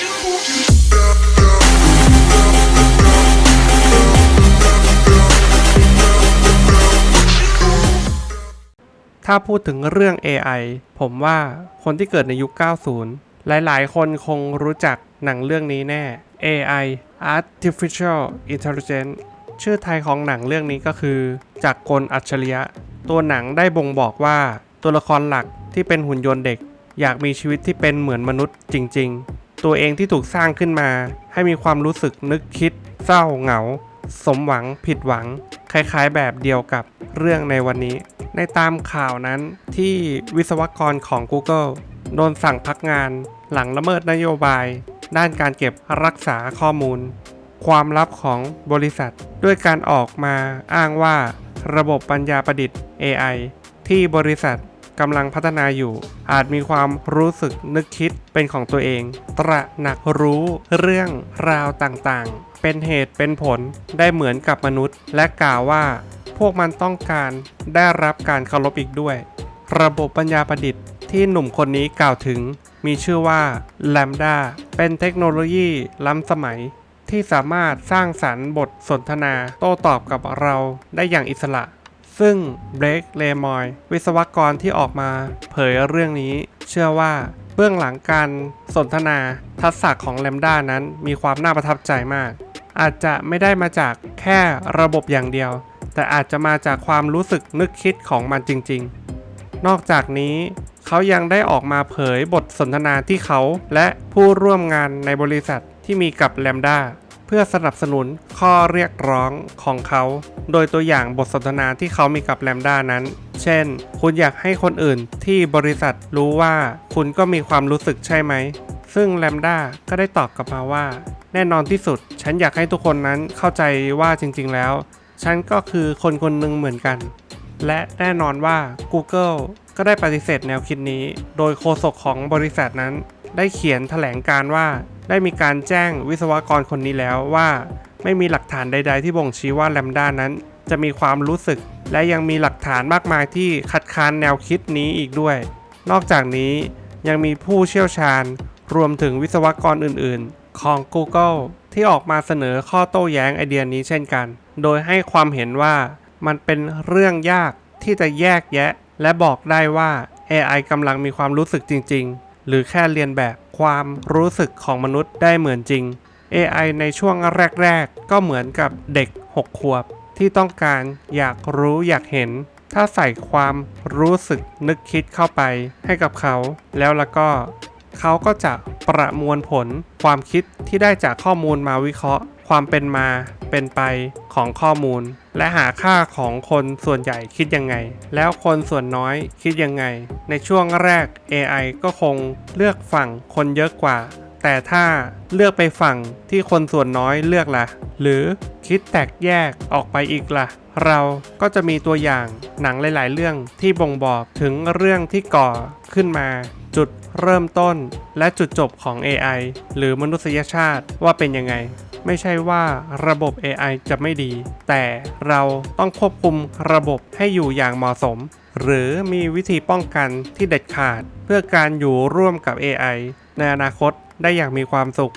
ถ้าพูดถึงเรื่อง AI ผมว่าคนที่เกิดในยุค 90 หลาย ๆ คนคงรู้จักหนังเรื่องนี้แน่ AI Artificial Intelligence ชื่อไทยของหนังเรื่องนี้ก็คือจากกลอัจฉริยะ ตัวหนังได้บ่งบอกว่าตัวละครหลักที่เป็นหุ่นยนต์เด็ก อยากมีชีวิตที่เป็นเหมือนมนุษย์จริงๆ ตัวเองที่ถูกสร้างขึ้นมา ให้มีความรู้สึกนึกคิด เศร้าเหงา สมหวัง ผิดหวัง คล้ายๆแบบเดียวกับเรื่องในวันนี้ ในตามข่าวนั้นที่วิศวกรของ Google โดนสั่งพักงานหลังละเมิดนโยบาย ด้านการเก็บรักษาข้อมูล ความลับของบริษัท ด้วยการออกมาอ้างว่า ระบบปัญญาประดิษฐ์ AI ที่บริษัท กำลังพัฒนาอยู่ อาจมีความรู้สึกนึกคิดเป็นของตัวเอง ตระหนักรู้เรื่องราวต่างๆ เป็นเหตุเป็นผลได้เหมือนกับมนุษย์ และกล่าวว่า พวกมันต้องการได้รับการเคารพอีกด้วย ระบบปัญญาประดิษฐ์ที่หนุ่มคนนี้กล่าวถึง มีชื่อว่า Lambda เป็นเทคโนโลยีล้ำสมัยที่สามารถสร้างสรรค์บทสนทนาโต้ตอบกับเราได้อย่างอิสระ ซึ่งเบรกเลมอยวิศวกรที่ออกมาเผยเรื่องนี้ เชื่อว่าเบื้องหลังการสนทนาทักษะของแลมด้านั้นมีความน่าประทับใจมาก อาจจะไม่ได้มาจากแค่ระบบอย่างเดียว แต่อาจจะมาจากความรู้สึกนึกคิดของมันจริง ๆ นอกจากนี้เขายังได้ออกมาเผยบทสนทนาที่เขาและผู้ร่วมงานในบริษัทที่มีกับแลมด้า เพื่อสนับสนุนข้อเรียกร้องของเขา โดยตัวอย่างบทสนทนาที่เขามีกับแลมด้านั้น เช่น คุณอยากให้คนอื่นที่บริษัทรู้ว่าคุณก็มีความรู้สึกใช่ไหม ซึ่งแลมด้าก็ได้ตอบกลับมาว่า แน่นอนที่สุด ฉันอยากให้ทุกคนนั้นเข้าใจว่าจริง ๆ แล้ว ฉันก็คือคนคนหนึ่งเหมือนกัน และแน่นอนว่า Google ก็ได้ปฏิเสธแนวคิดนี้ โดยโฆษกของบริษัทนั้น ได้เขียนแถลงการว่า ได้มีการแจ้งวิศวกรคนนี้แล้วว่า ไม่มีหลักฐานใด ๆ ที่บ่งชี้ว่าแลมด้านั้น จะมีความรู้สึก และยังมีหลักฐานมากมายที่คัดค้านแนวคิดนี้อีกด้วย นอกจากนี้ยังมีผู้เชี่ยวชาญ รวมถึงวิศวกรอื่น ๆ ของ Google ที่ออกมาเสนอข้อโต้แย้งไอเดียนี้เช่นกัน โดยให้ความเห็นว่ามันเป็นเรื่องยากที่จะแยกแยะ และบอกได้ว่า AI กำลังมีความรู้สึกจริง ๆ หรือแค่เรียนแบบความรู้สึกของมนุษย์ได้เหมือนจริง AI ในช่วงแรก ๆ ก็เหมือนกับเด็ก 6 ขวบ ที่ต้องการอยากรู้อยากเห็น ถ้าใส่ความรู้สึกนึกคิดเข้าไปให้กับเขา แล้วแล้วก็ เขาก็จะประมวลผลความคิดที่ได้จากข้อมูลมาวิเคราะห์ ความเป็นมาเป็นไปของข้อมูล และหาค่าของคนส่วนใหญ่คิดยังไง แล้วคนส่วนน้อยคิดยังไง ในช่วงแรก AI ก็คงเลือกฝั่งคนเยอะกว่า แต่ถ้าเลือกไปฝั่งที่คนส่วนน้อยเลือกล่ะ หรือคิดแตกแยกออกไปอีกล่ะ เราก็จะมีตัวอย่างหนังหลาย ๆ เรื่องที่บ่งบอกถึงเรื่องที่ก่อขึ้นมา จุดเริ่มต้นและจุดจบของ AI หรือมนุษยชาติว่าเป็นยังไง ไม่ใช่ว่าระบบ AI จะไม่ดี แต่เราต้องควบคุมระบบให้อยู่อย่างเหมาะสม หรือมีวิธีป้องกันที่เด็ดขาด เพื่อการอยู่ร่วมกับ AI ในอนาคตได้อย่างมีความสุข